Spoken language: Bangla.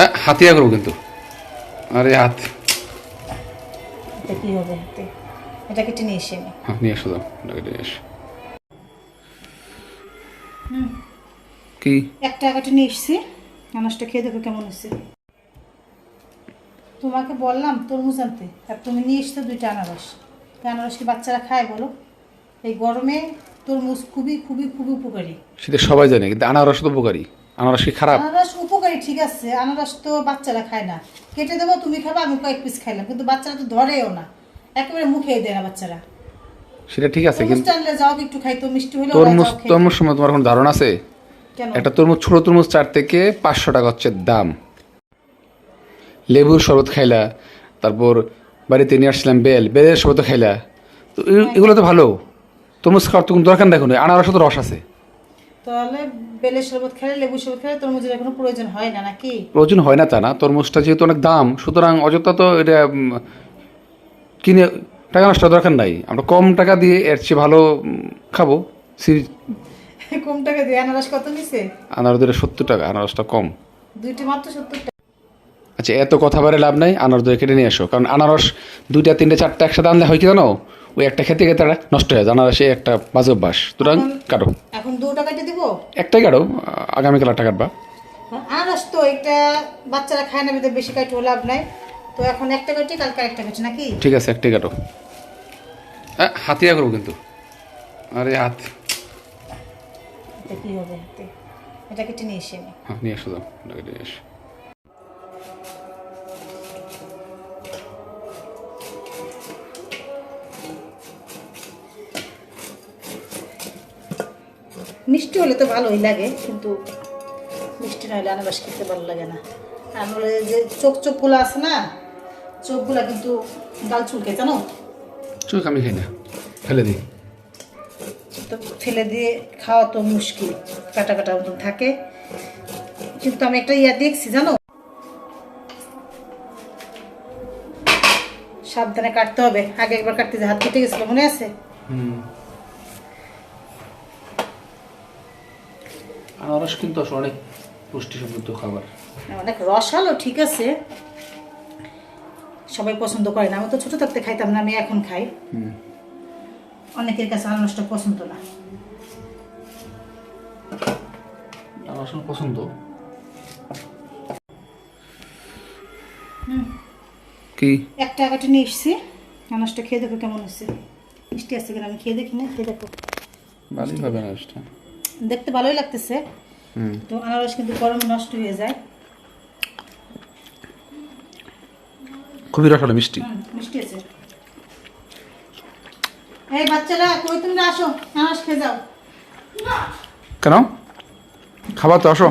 হ্যাঁ হাতিয়া করব কিন্তু। আরে হাত। এটা কি হবে হাতে? এটা কেটে নিয়ে এসে আমি। হ্যাঁ নিয়ে আসো দাও ওটাকে নিয়ে এসো। কি? একটা কেটে নিয়ে এসেছি। আনাজটা খেয়ে দেখো কেমন হয়েছে। তোমাকে বললাম তরমুজ আনতে। আর তুমি নিয়ে এসছো দুইটা আনারস। আনারস কি বাচ্চারা খায় বলো? এই গরমে তরমুজ খুবই খুবই খুবই উপকারী। সেটা সবাই জানে কিন্তু আনারস তো উপকারী। আনারস কি খারাপ? আনারস উপকারী ঠিক আছে আনারস তো বাচ্চারা খায় না। কেটে দেবো তুমি খাবে আমি কয়েক পিস খাইলাম কিন্তু বাচ্চারা তো ধরেও না। একেবারে মুখে দেয় না বাচ্চারা। সেটা ঠিক আছে কিন্তু আনলে যাও একটু খাইতো মিষ্টি হলে তরমুজ তরমুজ সময় তোমার কোনো ধারণা আছে? কেন? একটা তরমুজ ছোট তরমুজ চার থেকে পাঁচশো টাকা হচ্ছে দাম। লেবুর শরবত খাইলা তারপর বাড়িতে নিয়ে আসছিলাম বেল বেলের শরবত খাইলা। তো এ- এগুলো তো ভালো। তরমুজ খাওয়ার তো কোনো দরকার দেখো না আনারস তো রস আছে। তাহলে বেলের শরবত খেলে লেবু শরবত খেলে তরমুজের কোনো প্রয়োজন হয় না নাকি? প্রয়োজন হয় না তা না তরমুজটা যেহেতু অনেক দাম সুতরাং অযথা তো এটা কিনে টাকা নষ্ট দরকার নাই। আমরা কম টাকা দিয়ে এর চেয়ে ভালো খাব। সিরিজ কম টাকা দিয়ে আনারস কত নিছে? আনারসের সত্তর টাকা আনারসটা কম। দুইটি মাত্র সত্তর টাকা। আচ্ছা এত কথা বারে লাভ নাই আনারস দই কেটে নিয়ে এসো। কারণ আনারস দুইটা তিনটে চারটা একসাথে আনলে হয় কি জানো? ওই একটা খেতে খেতে একটা নষ্ট হয়ে যায়। আনারসে একটা বাজে অভ্যাস। সুতরাং কাটো। এখন দু টাকাটি দিব? একটাই কাটো। আগামীকাল একটা কাটবা। আনারস তো এটা বাচ্চারা খায় না বেশি বেশি কাটে লাভ নাই। তো এখন একটা কাটি কালকে একটা কাটি নাকি? ঠিক আছে একটাই কাটো। হ্যাঁ হাতিয়া করব কিন্তু। আরে হাত। এটা কি হবে হাতে? এটা কেটে নিয়ে এসে হ্যাঁ নিয়ে এসো দাও ওটাকে নিয়ে এসো। মিষ্টি হলে তো ভালোই লাগে কিন্তু মিষ্টি না হলে আনারস খেতে ভালো লাগে না। আর নাহলে যে চোখ চোখগুলো আছে না চোখগুলো কিন্তু গাল চুলকে জানো? চোখ আমি খাই না ফেলে দিই। তো ফেলে দিয়ে খাওয়া তো মুশকিল কাটা কাটা মতন থাকে। কিন্তু আমি একটা ইয়া দেখছি জানো? সাবধানে কাটতে হবে আগে একবার কাটতে যে হাত কেটে গেছিল মনে আছে? আনারস কিন্তু অনেক পুষ্টি সমৃদ্ধ খাবার অনেক রসালো ঠিক আছে। সবাই পছন্দ করে না। আমি তো ছোট থাকতে খাইতাম না আমি এখন খাই। অনেকের কাছে আনারসটা পছন্দ না। আনারস পছন্দ। কি? একটা কাটে নিয়ে এসছি। আনারসটা খেয়ে দেখো কেমন হচ্ছে। মিষ্টি আছে কিনা আমি খেয়ে দেখি না খেয়ে দেখো। ভালোই হবে আনারসটা। দেখতে ভালোই লাগতেছে। তো আনারস কিন্তু গরমে নষ্ট হয়ে যায়। খুবই রসালো মিষ্টি। মিষ্টি আছে এই বাচ্চারা কই তোমরা আসো? আনারস খেয়ে যাও। কেন? খাবার তো আসো।